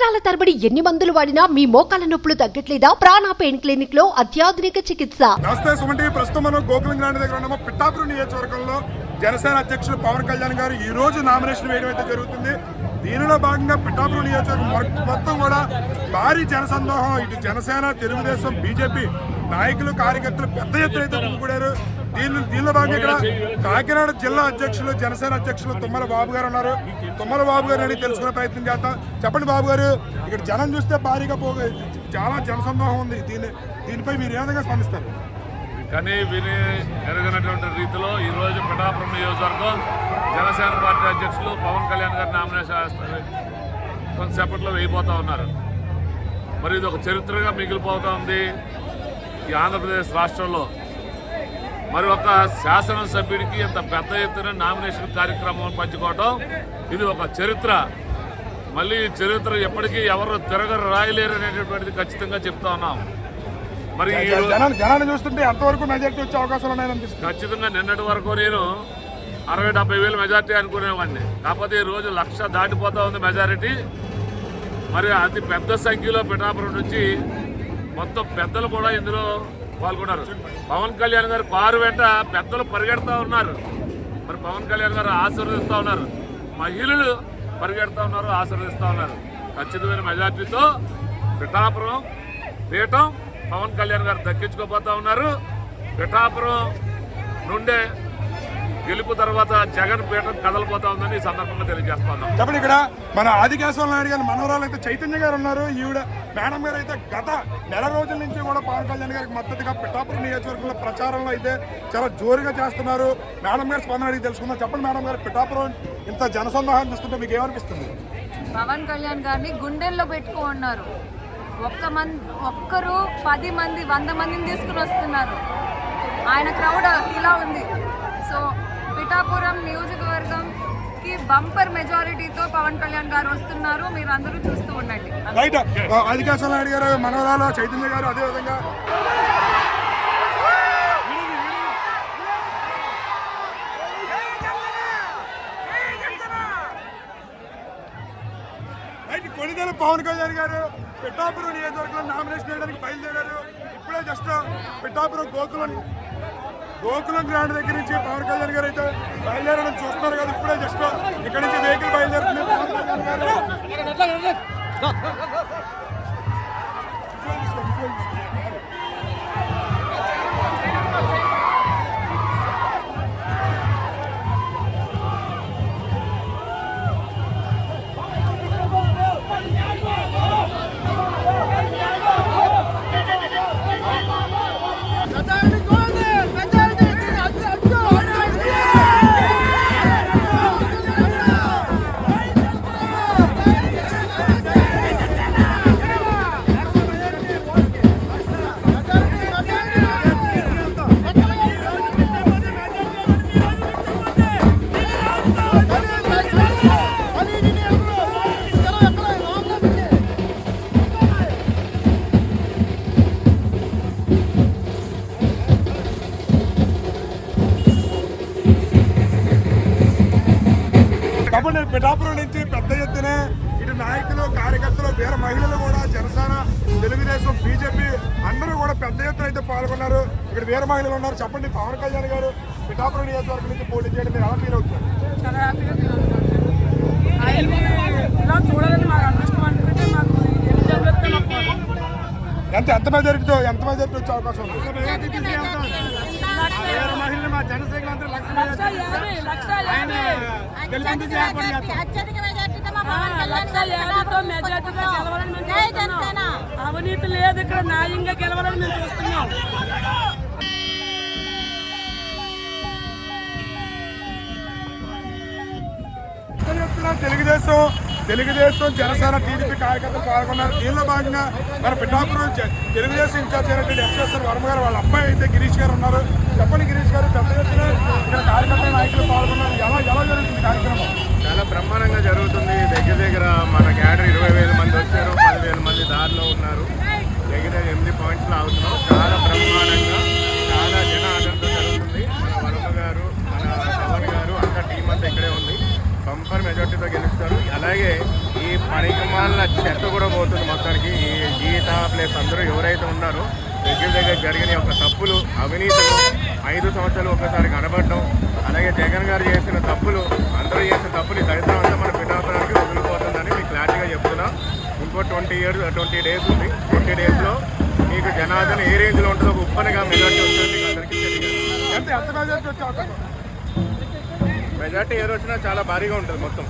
సంవత్సరాల తరబడి ఎన్ని మందులు వాడినా మీ మోకాల నొప్పులు తగ్గట్లేదా? ప్రాణ పెయిన్ క్లినిక్లో అత్యాధునిక చికిత్స. నమస్తే సుమంటి. ప్రస్తుతం మనం గోకులం గ్రాండ్ దగ్గర ఉన్నాము. పిఠాపురం నియోజకవర్గంలో జనసేన అధ్యక్షుడు పవన్ కళ్యాణ్ గారు ఈ రోజు నామినేషన్ వేయడం అయితే జరుగుతుంది. దీనిలో భాగంగా పిఠాపురం నియోజకవర్గం మొత్తం కూడా భారీ జనసందోహం. ఇటు జనసేన తెలుగుదేశం బీజేపీ నాయకులు కార్యకర్తలు పెద్ద ఎత్తున అయితే గుమిగూడారు. దీని దీనిలో భాగంగా ఇక్కడ కాకినాడ జిల్లా అధ్యక్షులు జనసేన అధ్యక్షులు తుమ్మల బాబు గారు ఉన్నారు. తుమ్మల బాబు గారు అని తెలుసుకునే ప్రయత్నం చేస్తాం చెప్పండి బాబు గారు ఇక్కడ జనం చూస్తే భారీగా పోగా చాలా జనసందోహం ఉంది. దీని దీనిపై మీరు ఏ విధంగా స్పందిస్తారు? కానీ విని ఎరగనటువంటి రీతిలో ఈరోజు పిఠాపురం నియోజకవర్గం జనసేన పార్టీ అధ్యక్షులు పవన్ కళ్యాణ్ గారి నామినేషన్ కొంతసేపట్లో వేయిపోతూ ఉన్నారు. మరి ఇది ఒక చరిత్రగా మిగిలిపోతూ ఉంది ఈ ఆంధ్రప్రదేశ్ రాష్ట్రంలో. మరి ఒక శాసనసభ్యుడికి ఇంత పెద్ద ఎత్తున నామినేషన్ కార్యక్రమం పంచుకోవటం ఇది ఒక చరిత్ర. మళ్ళీ ఈ చరిత్ర ఎప్పటికీ ఎవరు తిరగ రాయలేరు అనేటటువంటిది ఖచ్చితంగా చెప్తా ఉన్నాం. మరి జనాన్ని చూస్తుంటే ఎంతవరకు మెజార్టీ వచ్చే అవకాశాలు ఉన్నాయని అనిపిస్తుంది ఖచ్చితంగా నిన్నటి వరకు నేను అరవై డెబ్బై వేలు మెజారిటీ అనుకునేవాడిని. కాకపోతే ఈ రోజు లక్ష దాటిపోతా ఉంది మెజారిటీ మరి అతి పెద్ద సంఖ్యలో పిఠాపురం నుంచి మొత్తం పెద్దలు కూడా ఇందులో పాల్గొన్నారు. పవన్ కళ్యాణ్ గారు కారు వెంట పెద్దలు పరిగెడతా ఉన్నారు. మరి పవన్ కళ్యాణ్ గారు ఆశీర్వదిస్తూ ఉన్నారు. మహిళలు పరిగెడతా ఉన్నారు ఆశీర్వదిస్తూ ఉన్నారు. ఖచ్చితమైన మెజార్టీతో పిఠాపురం పీఠం పవన్ కళ్యాణ్ గారు దక్కించుకోబోతా ఉన్నారు. పిఠాపురం నుండే గెలుపు తర్వాత జగన్ పీఠం కదలిపోతా ఉందని ఈ సందర్భంగా తెలియజేస్తున్నాం చెప్పండి ఇక్కడ మన ఆదికేశ్వర నాయుడు గారి మనవరాలు అయితే చైతన్య గారు ఉన్నారు. ఈవిడ మేడం గారు అయితే గత నెల రోజుల నుంచి కూడా పవన్ కళ్యాణ్ గారికి మద్దతుగా పిఠాపురం నియోజకవర్గంలో ప్రచారంలో అయితే చాలా జోరుగా చేస్తున్నారు. మేడం గారి స్పందన అడిగి తెలుసుకుందాం. చెప్పండి మేడం గారు పిఠాపురం ఇంత జనసందోహాన్ని చూస్తుంటే మీకు ఏమనిపిస్తుంది? పవన్ కళ్యాణ్ గారిని గుండెల్లో పెట్టుకో ఉన్నారు ఒక్క మంది ఒక్కరు పది మంది వంద మందిని తీసుకుని వస్తున్నారు. ఆయన క్రౌడ్ ఇలా ఉంది. సో పిఠాపురం నియోజకవర్గంకి బంపర్ మెజారిటీతో పవన్ కళ్యాణ్ గారు వస్తున్నారు. మీరు అందరూ చూస్తూ ఉండండి. రైట్ ఆదికేశ్వర గారు మనవరాలు చైతన్య గారు అదేవిధంగా పవన్ కళ్యాణ్ గారు పిఠాపురం నియోజకవర్గంలో నామినేషన్ వేయడానికి బయలుదేరారు. ఇప్పుడే జస్ట్ పిఠాపురం గోకులం గోకులం గ్రాండ్ దగ్గర నుంచి పవన్ కళ్యాణ్ గారు అయితే బయలుదేరడం చూస్తున్నారు కదా ఇప్పుడే జస్ట్ ఇక్కడ నుంచి వెహికల్ బయలుదేరుతుంది పవన్ కళ్యాణ్ గారు Darling కాబట్టి పిఠాపురం నుంచి పెద్ద ఎత్తున ఇటు నాయకులు కార్యకర్తలు వీర మహిళలు కూడా జనసేన తెలుగుదేశం బీజేపీ అందరూ కూడా పెద్ద ఎత్తున అయితే పాల్గొన్నారు. ఇక్కడ వీర మహిళలు ఉన్నారు. చెప్పండి పవన్ కళ్యాణ్ గారు పిఠాపురం నియోజకవర్గం నుంచి పోటీ చేయడం మీరు ఎలా ఫీల్ మాకు ఎంత ఎంత మెజారిటీతో ఎంత మెజారిటీ వచ్చే అవకాశం ఉంది? లక్ష గెలవాలని అవినీతి లేదు ఇక్కడ న్యాయంగా గెలవాలని మేము చూస్తున్నాం. ఎత్తున తెలుగుదేశం తెలుగుదేశం జనసేన టీడీపీ కార్యకర్తలు పాల్గొన్నారు. దీనిలో భాగంగా మన పిఠాపురం తెలుగుదేశం ఇన్ఛార్జ్ అయినటువంటి ఎస్ఎస్ఆర్ వర్మ గారు వాళ్ళ అబ్బాయి అయితే గిరీష్ గారు ఉన్నారు. చెప్పండి గిరీష్ గారు పెద్ద ఎత్తున ఇక్కడ కార్యకర్తల నాయకులు పాల్గొన్నారు ఎలా ఎలా జరుగుతుంది కార్యక్రమం చాలా బ్రహ్మాండంగా జరుగుతుంది దగ్గర దగ్గర మన క్యాడర్ ఇరవై వేల మంది వచ్చారు పదివేల మంది దారిలో ఉన్నారు దగ్గర దగ్గర ఎనిమిది పాయింట్స్లో అవుతున్నాం చాలా బ్రహ్మాండంగా చాలా జన ఆదరణతో జరుగుతుంది మన వర్మ గారు మన పవన్ గారు అంతా టీం అంతా ఇక్కడే ఉంది బంపర్ మెజార్టీతో గెలుస్తారు. అలాగే ఈ పనికిమాల చెత్త కూడా పోతుంది మొత్తానికి. ఈ గీత ప్లస్ అందరూ ఎవరైతే ఉన్నారో దగ్గర దగ్గర జరిగిన యొక్క తప్పులు అవినీతులు ఐదు సంవత్సరాలు ఒకసారి కనబడడం అలాగే జగన్ గారు చేసిన తప్పులు అందరూ చేసిన తప్పులు దళితం అంతా మన పిఠాపురానికి వదిలిపోతుందని మీకు క్లారిటీగా చెప్తున్నా. ఇంకో ట్వంటీ ఇయర్స్ ట్వంటీ డేస్ ఉంది. ట్వంటీ డేస్లో మీకు జనార్దన ఏ రేంజ్లో ఉంటుందో ఉప్పనిగా మెజార్టీ ఉంటుంది అందరికీ తెలియదు ఎంత మెజార్టీ వచ్చే అవకాశం వచ్చినా చాలా భారీగా ఉంటుంది మొత్తం.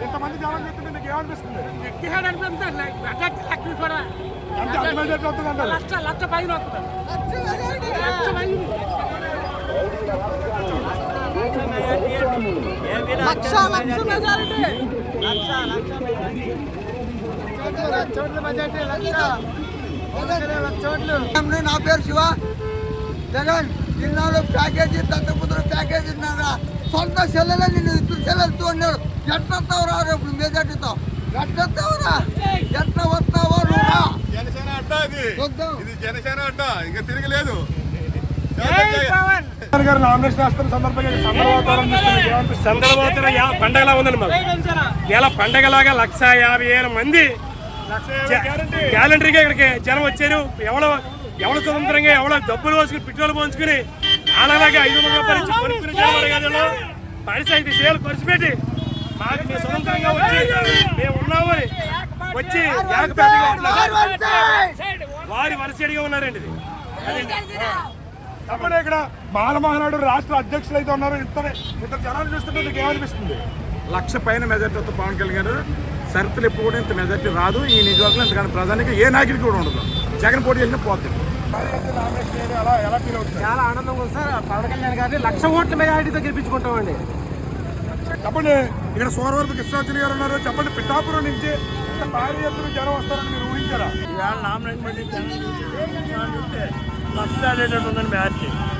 ఇంతమంది జనం చెప్తుంటే మీకు ఏమనిపిస్తుంది ఎక్కిహాడు అనిపిస్తుంది మెజార్టీ లక్ష్మి కూడా ఎంత ఎంత లక్ష లక్ష లక్ష లక్ష నా పేరు శివ. జగన్ జిల్లాలో ప్యాకేజీ దత్తపుత్ర ప్యాకేజీ ఉన్నారా సొంత సెల్లెలే నిన్ను ఇద్దరు సెల్లెలతో ఉన్నాడు ఎట్లా వస్తావురా రేపు మెజార్టీతో ఎట్లా వస్తావురా? ఎట్లా వస్తావో నువ్వురా జనసేన అడ్డ ఇది. చూద్దాం ఇది జనసేన అడ్డ ఇంకా తిరగలేదు. గారు నామినేషన్ వేస్తున్న సందర్భంగా? సందర్భోత్తర యా- పండగలా ఉందండి మాకు. ఇలా పండగలాగా లక్ష యాభై వేల మంది గ్యాలంటరీగా ఇక్కడికి జనం వచ్చారు. ఎవడో ఎవడ స్వతంత్రంగా ఎవడో డబ్బులు పోసుకుని పెట్రోల్ పోసుకుని అలాగే ఐదు వందల జనం అడగాలి పరిస్థితి సేవలు ఖర్చు పెట్టి మాకు మేము స్వతంత్రంగా వచ్చి మేము ఉన్నామని వచ్చి ఏకపేటగా ఉంటున్నారు వారి వరుసడిగా ఉన్నారండి ఇది. చెప్పండి ఇక్కడ బాలమోహనాడు రాష్ట్ర అధ్యక్షులు అయితే ఉన్నారు. ఇద్దరు ఇద్దరు జనాలు చూస్తుంటే మీకు ఏమనిపిస్తుంది? లక్ష పైన మెజార్టీతో పవన్ కళ్యాణ్ గారు సరితులు ఎప్పుడు కూడా ఇంత మెజార్టీ రాదు. ఈ నియోజకవర్గంలో ఇంతకన్నా ప్రధానికి ఏ నాయకుడికి కూడా ఉండదు. జగన్ పోటీ చేసినా పోతుంది. చాలా ఆనందంగా ఉంది సార్. పవన్ కళ్యాణ్ గారిని లక్ష ఓట్ల మెజారిటీతో గెలిపించుకుంటామండి. చెప్పండి ఇక్కడ సోమవారం కృష్ణార్జున గారు ఉన్నారు. చెప్పండి పిఠాపురం నుంచి ఇంత భారీ ఎత్తున జనం వస్తారని మీరు ఊహించారా? సుమన్